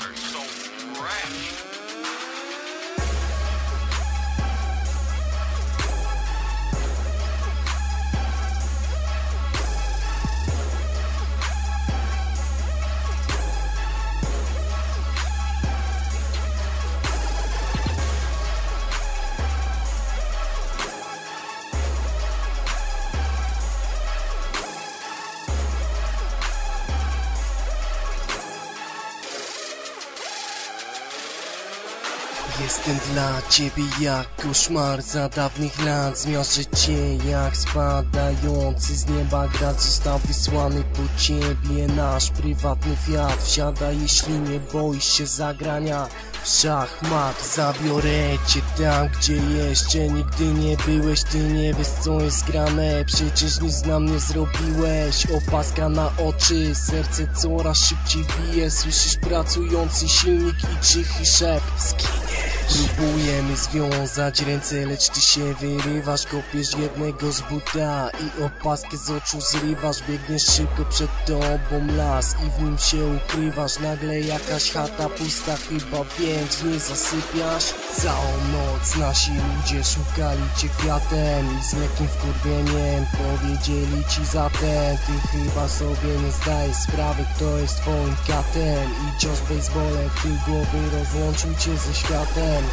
Are so trash. Jestem dla ciebie jak koszmar za dawnych lat. Zmiażdżę cię jak spadający z nieba grad Został wysłany po ciebie. Nasz prywatny fiat Wsiada jeśli nie boisz się zagrania. Szachmat, zabiorę cię tam, gdzie jeszcze nigdy nie byłeś. Ty nie wiesz co jest grane, przecież nic na mnie zrobiłeś. Opaska na oczy, serce coraz szybciej bije. Słyszysz pracujący silnik i cichy szept bitch. Próbujemy związać ręce, lecz ty się wyrywasz Kopiesz jednego z buta i opaskę z oczu zrywasz. Biegniesz szybko przed tobą las i w nim się ukrywasz. Nagle jakaś chata pusta chyba, więc w niej zasypiasz Całą noc nasi ludzie szukali cię kwiatem I z lekkim wkurwieniem powiedzieli ci zatem Ty chyba sobie nie zdajesz sprawy, kto jest twoim katem. I cios bejsbole w tył głowy rozłączył cię ze światem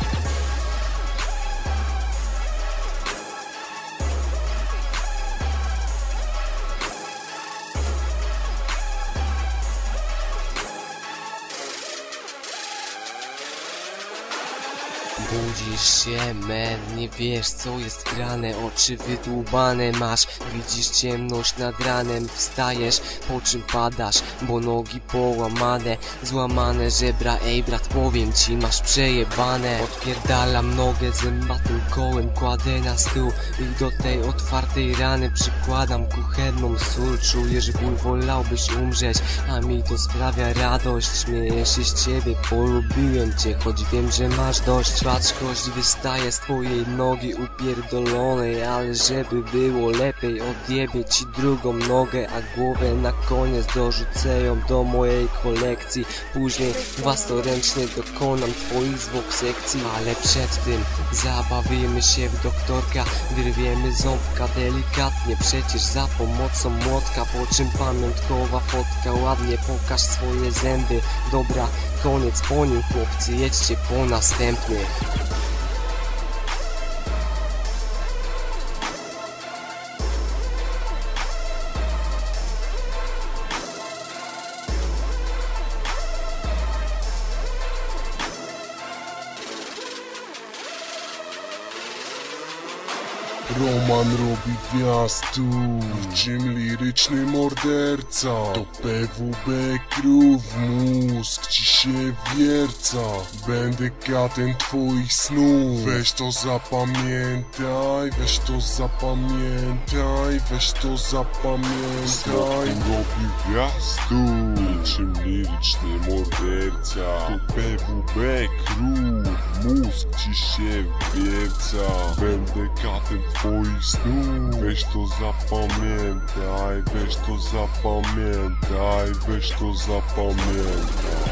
Budzisz się, men, nie wiesz co jest grane. Oczy wydłubane masz, widzisz ciemność nad ranem. Wstajesz, po czym padasz, bo nogi połamane. Złamane żebra, ej brat powiem ci, masz przejebane. Odpierdalam nogę zębatym kołem, kładę na stół I do tej otwartej rany przykładam kuchenną sól. Czujesz ból, wolałbyś umrzeć, a mi to sprawia radość. Śmieję się z ciebie, polubiłem cię, choć wiem, że masz dość Paczkość wystaje z twojej nogi upierdolonej Ale żeby było lepiej odjebie ci drugą nogę A głowę na koniec dorzucę ją do mojej kolekcji. Później własnoręcznie dokonam twoich zwłok sekcji. Ale przed tym zabawimy się w doktorka Wyrwiemy ząbka delikatnie. Przecież za pomocą młotka Po czym pamiątkowa fotka Ładnie pokaż swoje zęby. Dobra, koniec po nim chłopcy Jedźcie po następnych Roman robi gwiazdu Niczym liryczny morderca. To PWB krów Mózg. Ci się wierca. Będę katem twoich snów. Weź to zapamiętaj Weź to zapamiętaj Weź to zapamiętaj. Robi gwiazdu Niczym liryczny morderca. To PWB krów Mózg ci się wierca Będę katem twoich snów. Weź to zapamiętaj Weź to zapamiętaj Weź to zapamiętaj